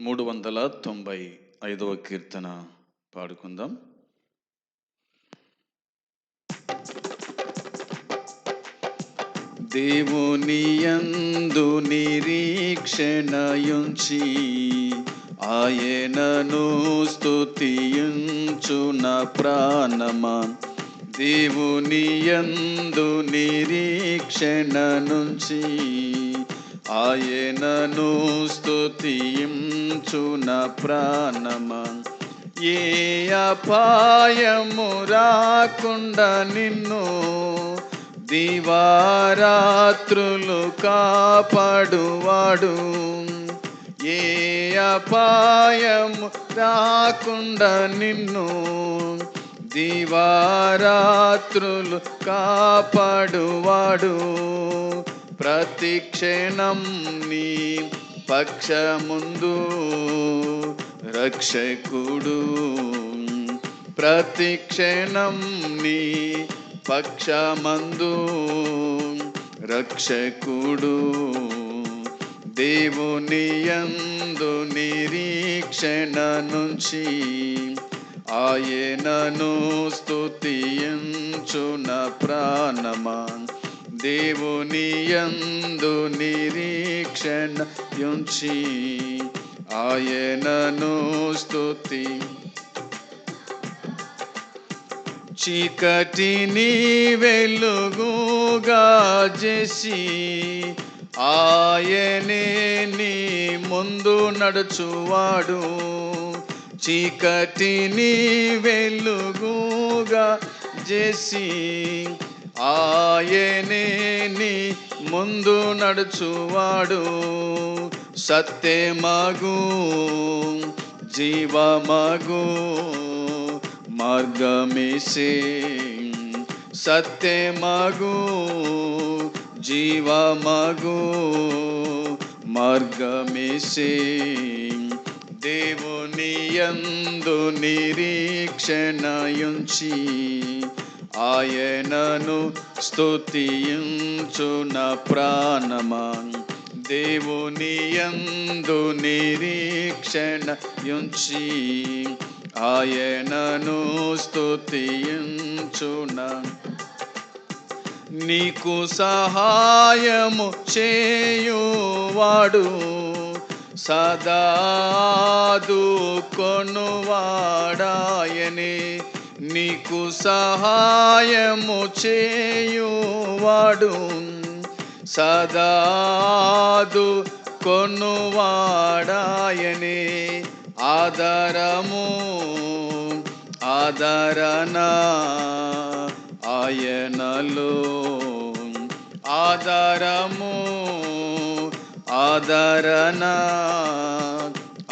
మూడు వందల తొంభై ఐదవ కీర్తన పాడుకుందాం. దేవుని యందు నిరీక్షణయుంచి ఆయనను స్తుతియుంచున ప్రాణమా. దేవుని యందు నిరీక్షణ నుంచి ఆయనను స్తుతించున ప్రాణమ. ఏ అపాయము రాకుండా నిన్ను దివారాత్రులు కాపాడువాడు. ఏ అపాయము రాకుండా నిన్ను దివారాత్రులు కాపాడువాడు. ప్రతిక్షణం నీ పక్షముందు రక్షకుడు. ప్రతిక్షణం నీ పక్షమందు రక్షకుడు. దేవుని యందు నిరీక్షణ నుంచి ఆయనను స్తుతించున ప్రాణమా దేవుని యందు నిరీక్షణ యుంచి ఆయనను స్తుతి. చీకటిని వెలుగుగా చేసి ఆయనే నీ ముందు నడుచువాడు. చీకటిని వెలుగుగా చేసి ఆయనే నీ ముందు నడుచువాడు సత్యమగు జీవమగు మార్గమేసే సత్యమగు జీవమగు మార్గమేసే దేవుని యందు నిరీక్షణయుంచి ఆయనను స్తుతించున ప్రాణమా దేవుని యందు నిరీక్షణయుంచి ఆయనను స్తుతించున నీకు సహాయము చేయువాడు సదాదు కొనువాడాయనే మీకు సహాయము చేయువాడు. సదాదు కొనువాడాయని ఆధారము ఆధారణ ఆయనలో. ఆధారము ఆధారణ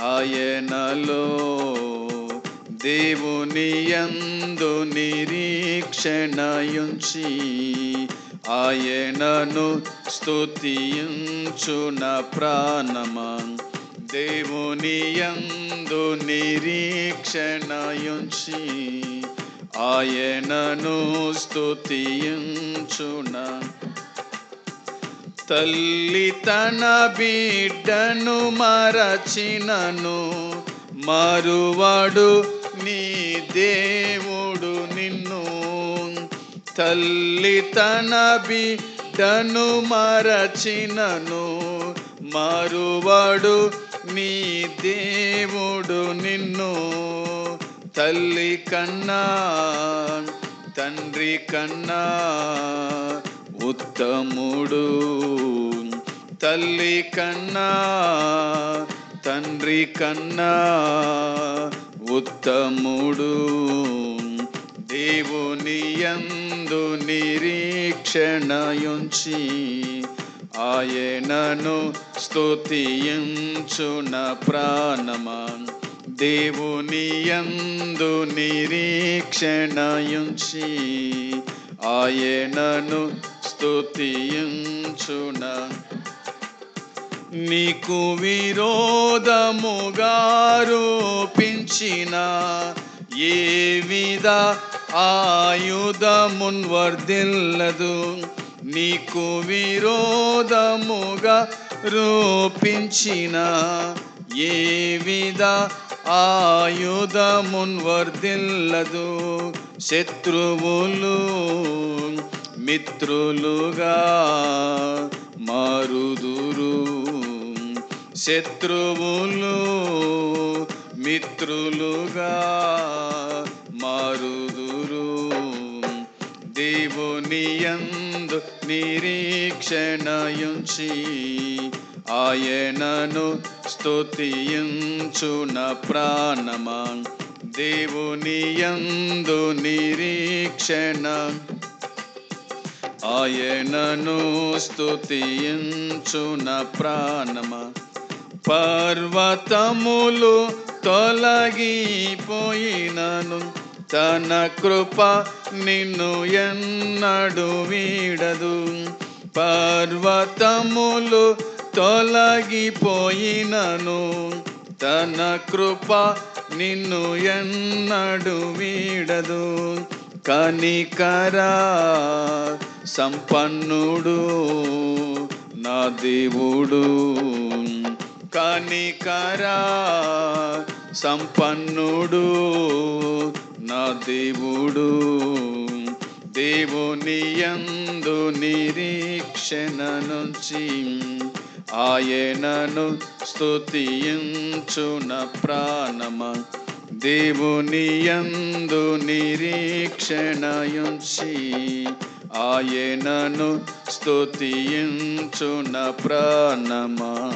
ఆయనలో. దేవుని యందు నిరీక్షణయుంచి ఆయనను స్తుతించున ప్రాణమా. దేవుని యందు నిరీక్షణయుంచి ఆయనను స్తుతించున తల్లి తన బిడ్డను మరచినను మరువడు నీ దేవుడు నిన్ను తల్లి తన బిడ్డను మరచినను. మరువడు నీ దేవుడు నిన్ను తల్లి కన్నా తండ్రి కన్నా ఉత్తముడు. తల్లి కన్నా తండ్రి కన్నా ఉత్తముడు. దేవుని యందు నిరీక్షణయుంచి ఆయనను స్తుతించున ప్రాణమా. దేవుని యందు నిరీక్షణయుంచి ఆయనను స్తుతించున నీకు విరోధముగా రూపించిన ఏ విధ ఆయుధమున్ వర్ధిల్లదు? నీకు విరోధముగా రూపించిన ఏ విధ ఆయుధమున్ వర్దిల్లదు శత్రువులు మిత్రులుగా మారుదురు. శత్రువులు మిత్రులుగా మారుదురు. దేవునియందు నిరీక్షణయుంచి ఆయనను స్తుతియుంచున ప్రాణమా. దేవునియందు నిరీక్షణ ఆయనను స్థుతించున ప్రాణమా. పర్వతములు తొలగిపోయినను. తన కృప నిన్ను ఎన్నడు వీడదు. పర్వతములు తొలగిపోయినను. తన కృప నిన్ను ఎన్నడు వీడదు. కనికరా సంపన్నుడు నా దేవుడు. కనికరా సంపన్నుడు నా దేవుడు. దేవుని యందు నిరీక్షణ నుంచి ఆయనను స్తుతించున ప్రాణమ. దేవుని యందు నిరీక్షణయుంచి ఆయనను స్తుతించున ప్రాణమా?